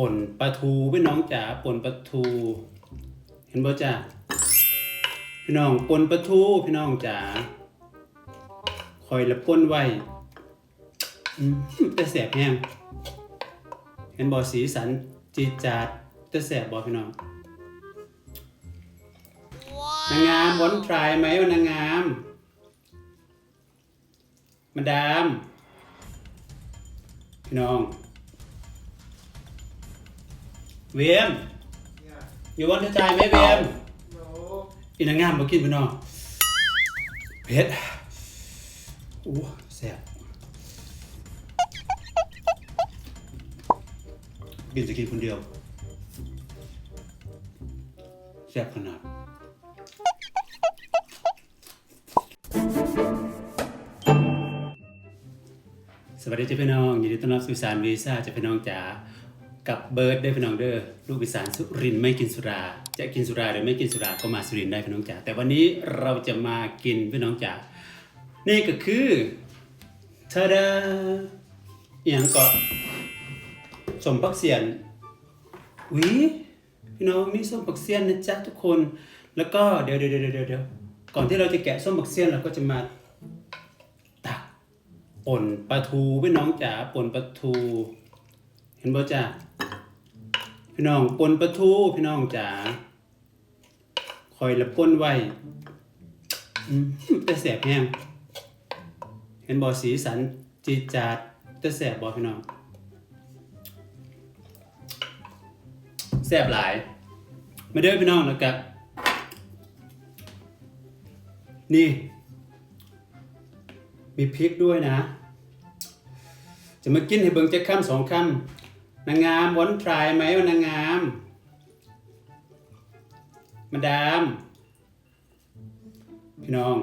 ป่นปลาทูพี่น้องจ๋าป่นปลาทู เห็นบ่จ้าพี่น้องป่นปลาทูพี่น้องจ๋าคอยละป่นไว้อืมแต่แสบแฮงเห็นบ่สีสันจีจาดแต่แสบบ่พี่น้องนางงามวอนทรายไหมวะนางงามมาดาม พี่น้อง เวียม Yeah. อยู่วันที่ตายไหมเวียม No. อีนางงามมากินพี่น้องเผ็ดโอ้แซ่บกินจะกินคนเดียวแซ่บขนาด สวัสดีเจ้าพี่น้องยินดีต้อนรับสู่สารวีซ่าเจ้าพี่น้องจ๋า กับเบิร์ดได้พี่น้องเดอ้อลูกอีสานสุรินไม่กินสุรา จะกินสุราหรือไม่กินสุราก็มาสุรินได้พี่น้องจ๋าแต่วันนี้เราจะมากินพี่น้องจ๋านี่ก็คือทาดาอย่างก็สมปักเสียนวิพี่น้องมีส้มปักเสียนนะจ๊ะทุกคน แล้วก็เดี๋ยวเดี๋ยวเดี๋ยวเดี๋ยวเดี๋ยวก่อนที่เราจะแกะส้มปักเสียนเราก็จะมาตักป่นปลาทูพี่น้องจ๋าป่นปลาทู เห็นบ่จ้า พี่น้องปนปลาทูพี่น้องจ๋าคอยละป่นไว้อืมแต่แสบแฮงเห็นบ่สีสันจีจาดแต่แสบบ่พี่น้องแสบหลาย มาเด้อพี่น้องแล้วกับนี่ มีพริกด้วยนะ จะมากินให้เบิ่งจะคำสองคำ นางงามวนทรายไหมวะนางงาม มาดาม พี่น้อง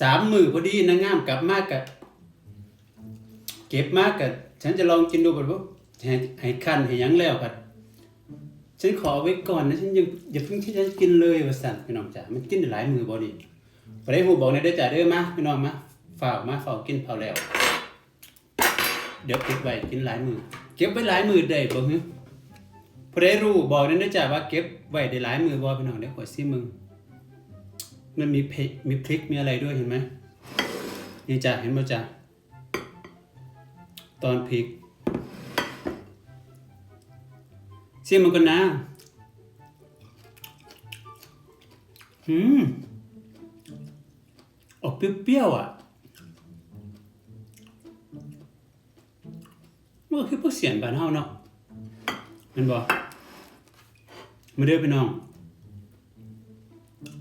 สามมือพอดีนางงามกลับมากกับเก็บมากกับฉันจะลองกินดูแบบว่าให้ให้คันให้ยังแล้วครับฉันขอไว้ก่อนนะฉันยังอย่าเพิ่งที่จะกินเลยว่าสั่นพี่น้องจ๋ามันกินได้หลายมือบอดีไปได้หูบอกในอยเด้จ๋าเด้อมาพี่น้องมา ฝ่ากมาฝ่ากกินเผาแล้ว เดี๋ยวเก็บไว้กินหลายมือ เก็บไว้หลายมือได้บ่ฮึพอได้รู้บอกนอยเด้อจ๋าว่าเก็บไว้ได้หลายมือบ่พี่น้องเดี๋ยวขอซิมึง มันมีเพมีพริกมีอะไรด้วยเห็นไหมนี่จ้ะเห็นบ่จ้ะตอนพริกเสียมันก่อนนะหืมออกเปรี้ยวๆอะ มันก็คือพวกเสียงบ้านเฮาเนาะมันบอกมาเด้อพี่น้อง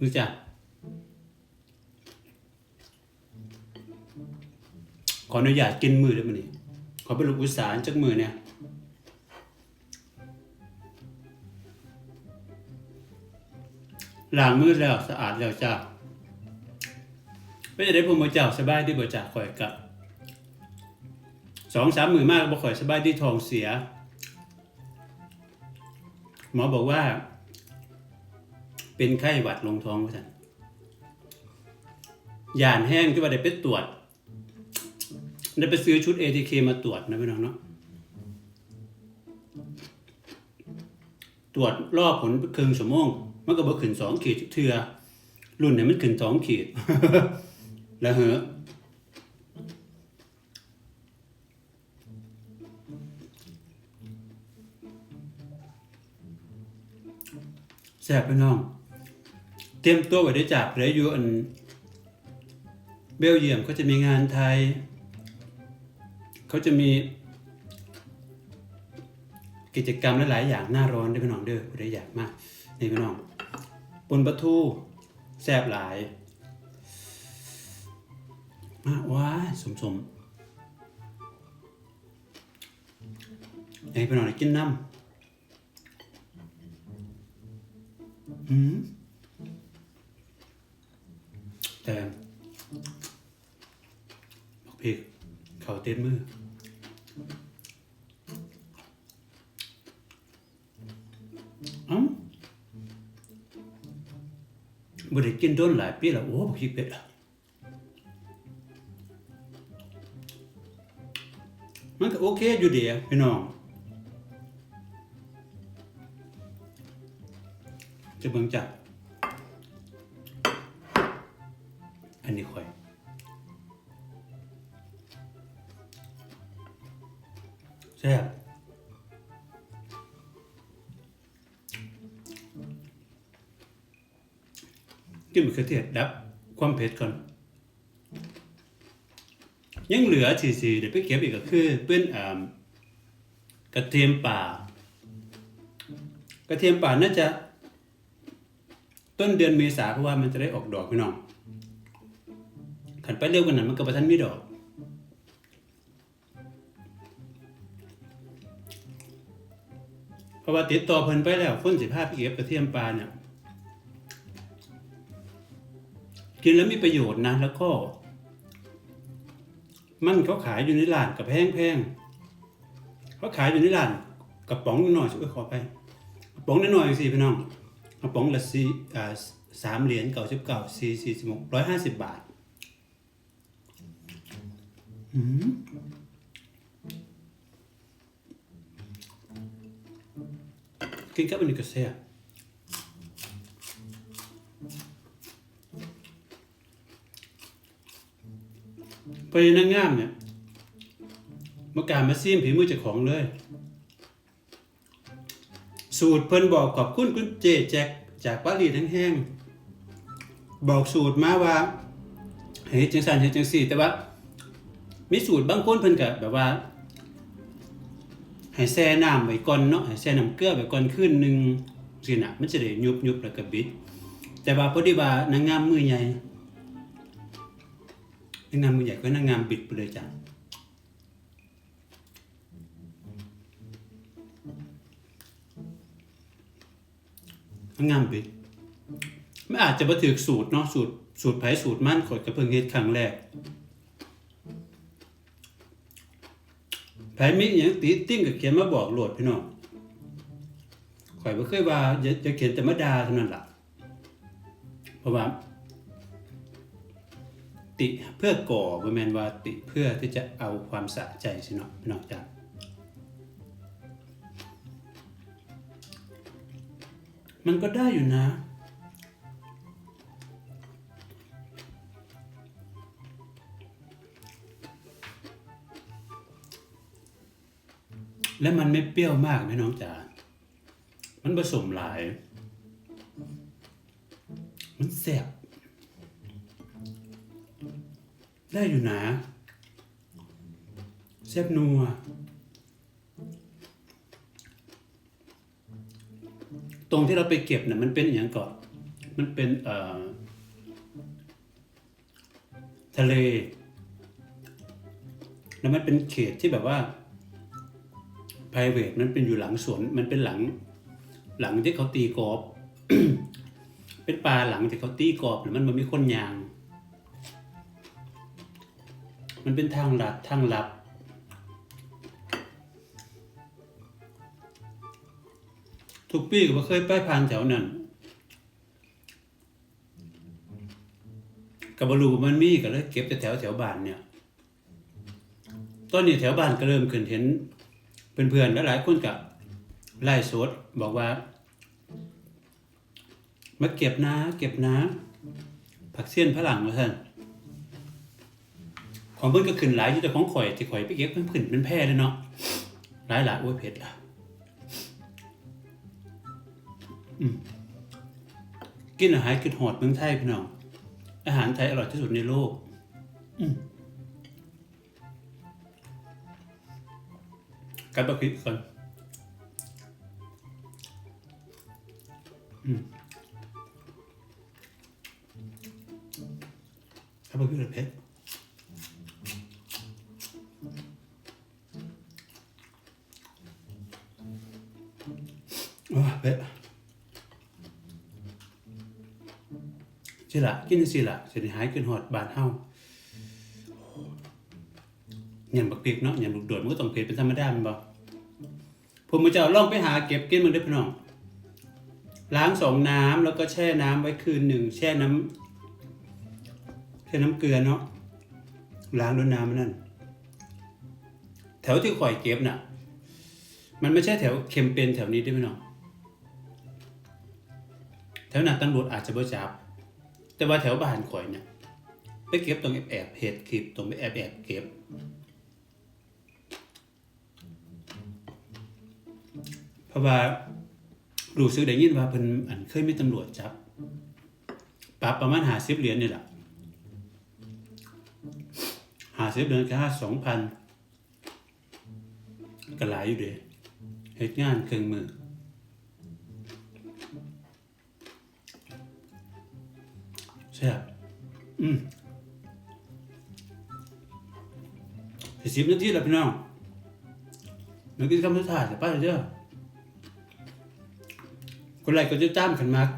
รู้จักขออนุญาตกินมือได้มั้ยนี่ขอเป็นลูกอุตสาหจักมือเนี่ยล้างมือแล้วสะอาดแล้วจ้าไม่ได้ผมมาเจ้าสบายที่บ่จ่าข่อยกับ สองสามมือมากบ่ข่อยสบายที่ท้องเสีย หมอบอกว่า เป็นไข้หวัดลงท้องว่าซั่นยานแห้งที่ว่าได้ไปตรวจได้ไปซื้อชุด ATK มาตรวจนะพี่น้องเนาะตรวจรอบผลครึ่งชั่วโมงมันก็บ่ขึ้นสองขีดเทือรุ่นเนี่ยมันขึ้นสองขีดแล้วเหอะ แซ่บพี่น้อง เตรียมตัวไว้ได้จากเหลืออยู่อัน เบลเยียมก็จะมีงานไทย เขาจะมีกิจกรรมหลาย ๆ อย่างหน้าร้อนด้วยพี่น้องเด้อผู้อยากมากนี่พี่น้องปนปลาทูแซ่บหลายมาว้าสมสมๆให้พี่น้องกินน้ำ อืมแต่บอกพี่เขาเต้นมือ เอ้าบ่ได้กินโดนหลายปีแล้วโอ้บ่คิดเป็ดมันก็โอเคอยู่เดียพี่น้อง จะเบิ่งจักอันนี้ค่อยแซ่บกินมะเขือเทศดับความเผ็ดก่อน ยังเหลือสีสีเดี๋ยวไปเก็บอีกก็คือเป็นอ่ากระเทียมป่ากระเทียมป่าน่าจะ ต้นเดือนเมษาเพราะว่ามันจะได้ออกดอกพี่น้องขันไปเร็วกว่านั้นมันก็ประทันมีดอกเพราะว่าติดต่อเพิ่นไปแล้วคนสิพาไปเก็บกระเทียมปลาเนี่ยกินแล้วมีประโยชน์นะแล้วก็ มันเขาขายอยู่ในร้านกับแพงแพงๆเขาขายอยู่ในร้านกระป๋องหน่อยช่วยขอไปกระป๋องน้อยสิพี่น้อง กระป๋องละสี่สามเหรียญเก้าสิบเก้าสี่สี่สิบหกร้อยห้าสิบบาทอืมกินกับอันนี้ก็แซ่บไปนางงามเนี่ยมาการมาซีมผีมือจ้าของเลย สูตรเพิ่นบอกขอบคุณคุณเจแจ็คจากปารีสแห้งๆบอกสูตรมาว่าเฮ้ยจังสันเฮ็ดจังสี่ แต่ว่ามีสูตรบางคนเพิ่นก็แบบว่าให้แช่น้ำไว้ก่อนเนาะให้แช่น้ำเกลือไว้ก่อนคืนหนึ่งสินะมันจะได้ยุบยุบแล้วก็บิด แต่ว่าพอดีว่านางงามมือใหญ่นางงามมือใหญ่ก็นางงามบิดไปเลยจ้ะ งามไปไม่อาจจะมาถือสูตรเนาะสูตรสูตรไผสูตรมั่นขดกระเพิ่งเฮ็ดครั้งแรกไผมีอย่างติติ้งกับเขียนมาบอกโหลดพี่น้องข่อยบ่เคยว่าจะจะเขียนแต่มาดาเท่านั้นล่ะเพราะว่า ติเพื่อก่อบ่แม่นว่าติเพื่อที่จะเอาความสะใจสิเนาะพี่น้องจ้า มันก็ได้อยู่นะ และมันไม่เปรี้ยวมากไหมน้องจ๋า มันผสมหลาย มันแซ่บได้อยู่นะแซบนัว รงที่เราไปเก็บเนี่ยมันเป็นอย่างก่อน มันเป็นเอ่อทะเล แล้วมันเป็นเขตที่แบบว่า private มันเป็นอยู่หลังสวน มันเป็นหลัง หลังที่เขาตีกอล์ฟเป็นป่าหลังที่เขาตีกอล์ฟแล้วมันมันมีคนยาง มันเป็นทางลัดทางลับ ทุกปีก็บ่เคยไปผ่านแถวนั้นกับบรูว่ามันมีก็เลยเก็บแต่แถวแถวบ้านเนี่ย ตอนนี้แถวบ้านก็เริ่มขึ้นเห็นเพื่อนๆหลายๆคนกับไล่สดบอกว่ามาเก็บนะเก็บนะผักเสี้ยนพระหลังมาท่านของเพิ่นก็ขึ้นหลายอยู่แต่ของข่อยที่ข่อยไปเก็บเพิ่นขึ้นเป็นแพร่เลยเนาะหลายหลายโอ้ยเผ็ดอะ กินอาหารกินหอดเมืองไทยพี่น้อง อาหารไทยอร่อยที่สุดในโลก อืมกัดบะพริกก่อนอืมกัดบะพริกเลยเผ็ดว้าเผ็ด สิละกินสิละสิได้หายกินหอดบาดเฮาหยังบักเปียกเนาะหยังลูกโดดมันก็ต้องเผ็ดเป็นธรรมดามันบ่ผมมาจะเอาลองไปหาเก็บกินมันได้พี่น้องล้างสองน้ำแล้วก็แช่น้ำไว้คืนหนึ่งแช่น้ำแช่น้ำเกลือเนาะล้างด้วยน้ำมันนั่นแถวที่ข่อยเก็บน่ะ มันไม่ใช่แถวเข็มเป็นแถวนี้ได้ไหมน้องแถวนั้นตำรวจอาจจะบ่จับ แต่ว่าแถวบ้านข่อยเนี่ยไปเก็บตรงแอบแอบเหตุคลิปตรงไปแอบแอบเก็บเพราะว่ารู้สึกได้ยินว่าเพิ่นอันเคยมีตำรวจจับปรับประมาณหาสิบเหรียญนี่แหละหาสิบเหรียญแค่สองพันก็หลายอยู่เด้เหตุงานเครื่องมือ ใช่บอืมสิบนาทีแล้วพี่น้องเมื่อกี้คำสุดท้ายจะไปเด้อคนไรก็จะจ้ามขันมาก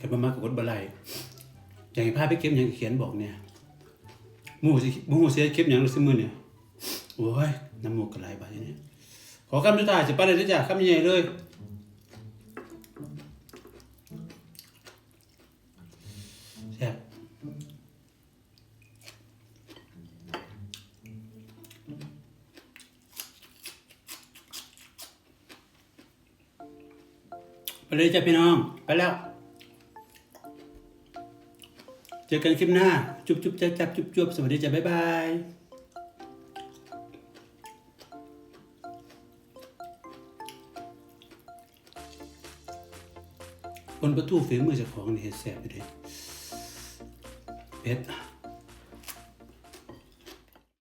ขันมามากกับกดบะไลอย่างให้พาไปเก็บอย่างเขียนบอกเนี่ยหมูสิหมูเสียเก็บอย่างรู้สึกมือเนี่ยโอ้ยน้ำมูกกระไรบาดเนี่ยขอคำสุดท้ายจะไปเลยเด้อจ้ะคำใหญ่ๆเลย แซ่บไป เลยจ้ะพี่น้อง ไปแล้ว เจอกันคลิปหน้า จุบจุบจับจับจุบจุบสวัสดีจ้ะบ๊ายบายบนประตูฝีมือเจ้าของนี่เฮ็ดแซ่บไปเลยเผ็ด